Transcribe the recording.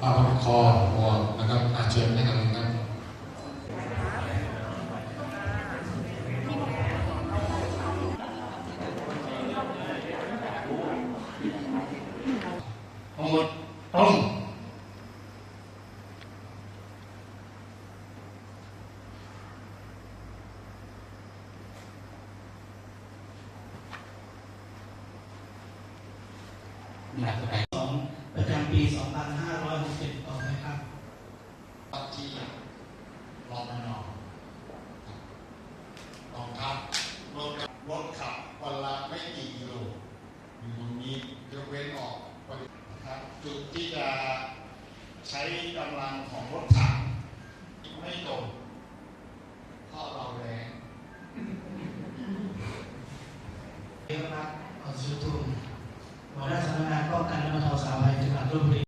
ผ้าพันคอหมวกนะครับอาเชิญนะครับครับ ทั้งหมดตรง หลักแปด สอง ประจำปี 2560ต่อไปครับปัจจีรอมนอกกองทัพรถรถขับวันละไม่กี่กิโลอยู่ตรงนี้ยกเว้นออกปฏินะครับจุดที่จะใช้กำลังของรถถังไม่ตรงเพราะเราแรงเอกลักษณ์ของสุทุมหัวหน้าสำนักงานป้องกันและบรรเทาสาธารณภัย tanto prima.